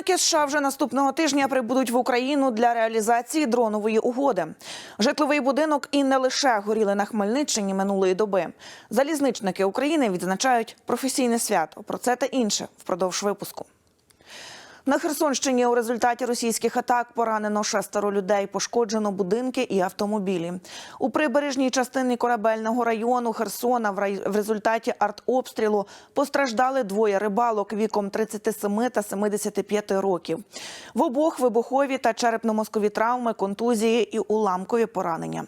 Чиновники США вже наступного тижня прибудуть в Україну для реалізації дронової угоди. Житловий будинок і не лише горіли на Хмельниччині минулої доби. Залізничники України відзначають професійне свято. Про це та інше впродовж випуску. На Херсонщині у результаті російських атак поранено шестеро людей, пошкоджено будинки і автомобілі. У прибережній частині корабельного району Херсона в результаті артобстрілу постраждали двоє рибалок віком 37 та 75 років. В обох вибухові та черепно-мозкові травми, контузії і уламкові поранення.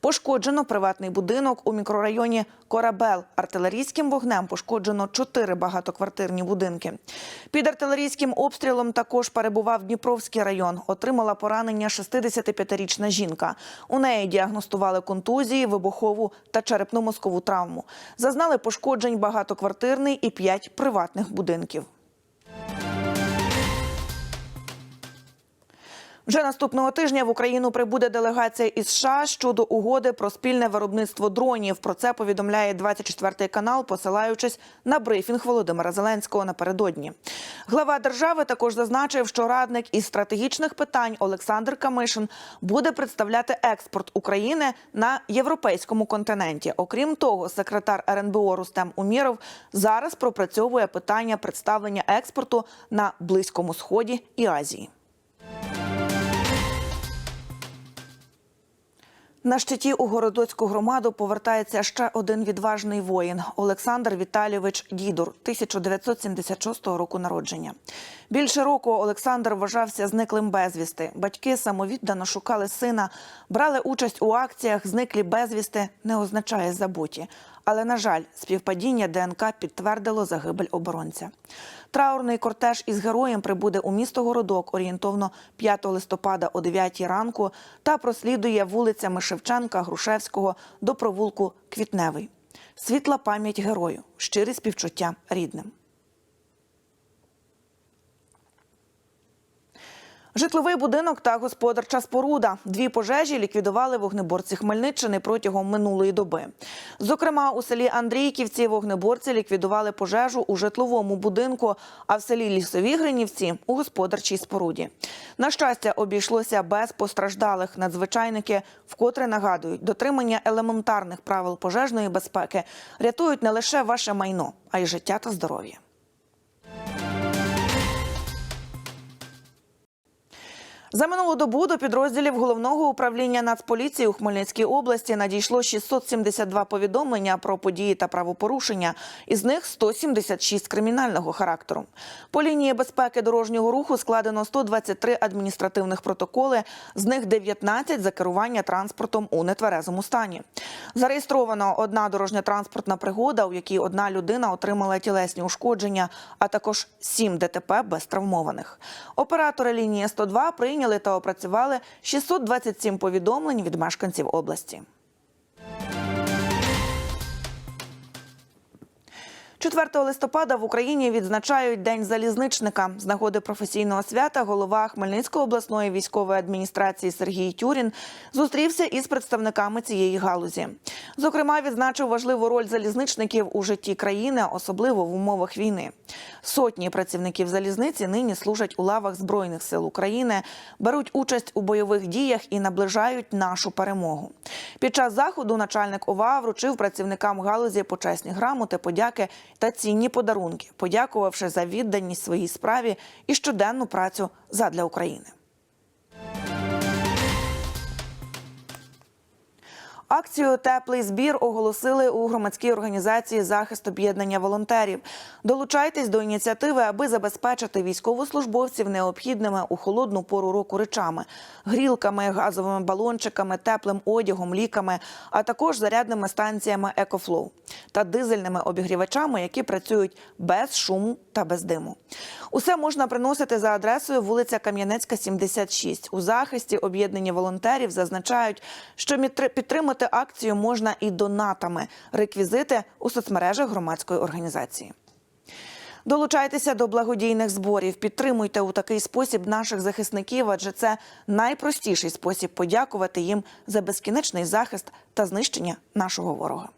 Пошкоджено приватний будинок у мікрорайоні Корабел. Артилерійським вогнем пошкоджено чотири багатоквартирні будинки. Під артилерійським обстрілом також перебував Дніпровський район. Отримала поранення 65-річна жінка. У неї діагностували контузії, вибухову та черепно-мозкову травму. Зазнали пошкоджень багатоквартирний і п'ять приватних будинків. Вже наступного тижня в Україну прибуде делегація із США щодо угоди про спільне виробництво дронів. Про це повідомляє 24 канал, посилаючись на брифінг Володимира Зеленського напередодні. Глава держави також зазначив, що радник із стратегічних питань Олександр Камишин буде представляти експорт України на європейському континенті. Окрім того, секретар РНБО Рустем Уміров зараз пропрацьовує питання представлення експорту на Близькому Сході і Азії. На щиті у городоцьку громаду повертається ще один відважний воїн Олександр Віталійович Дідур, 1976 року народження. Більше року Олександр вважався зниклим безвісти. Батьки самовіддано шукали сина, брали участь у акціях. Зниклі безвісти не означає забуті. Але на жаль, співпадіння ДНК підтвердило загибель оборонця. Траурний кортеж із героєм прибуде у місто Городок орієнтовно 5 листопада о 9 ранку та прослідує вулицями Шевченка, Грушевського до провулку Квітневий. Світла пам'ять герою, щирі співчуття рідним. Житловий будинок та господарча споруда. Дві пожежі ліквідували вогнеборці Хмельниччини протягом минулої доби. Зокрема, у селі Андрійківці вогнеборці ліквідували пожежу у житловому будинку, а в селі Лісові Гринівці у господарчій споруді. На щастя, обійшлося без постраждалих. Надзвичайники вкотре нагадують, дотримання елементарних правил пожежної безпеки рятують не лише ваше майно, а й життя та здоров'я. За минулу добу до підрозділів головного управління Нацполіції у Хмельницькій області надійшло 672 повідомлення про події та правопорушення. Із них 176 кримінального характеру. По лінії безпеки дорожнього руху складено 123 адміністративних протоколи, з них 19 за керування транспортом у нетверезому стані. Зареєстровано одна дорожньо-транспортна пригода, у якій одна людина отримала тілесні ушкодження, а також 7 ДТП без травмованих. Оператори лінії 102 прийняли та опрацювали 627 повідомлень від мешканців області. 4 листопада в Україні відзначають День залізничника. З нагоди професійного свята голова Хмельницької обласної військової адміністрації Сергій Тюрін зустрівся із представниками цієї галузі. Зокрема, відзначив важливу роль залізничників у житті країни, особливо в умовах війни. Сотні працівників залізниці нині служать у лавах Збройних сил України, беруть участь у бойових діях і наближають нашу перемогу. Під час заходу начальник ОВА вручив працівникам галузі почесні грамоти, подяки та цінні подарунки, подякувавши за відданість своїй справі і щоденну працю задля України. Акцію Теплий збір оголосили у громадській організації захист об'єднання волонтерів. Долучайтесь до ініціативи, аби забезпечити військовослужбовців необхідними у холодну пору року речами: грілками, газовими балончиками, теплим одягом, ліками, а також зарядними станціями «Екофлоу» та дизельними обігрівачами, які працюють без шуму та без диму. Усе можна приносити за адресою вулиця Кам'янецька, 76. У захисті об'єднані волонтерів зазначають, що підтримати акцію можна і донатами. Реквізити у соцмережах громадської організації. Долучайтеся до благодійних зборів, підтримуйте у такий спосіб наших захисників, адже це найпростіший спосіб подякувати їм за безкінечний захист та знищення нашого ворога.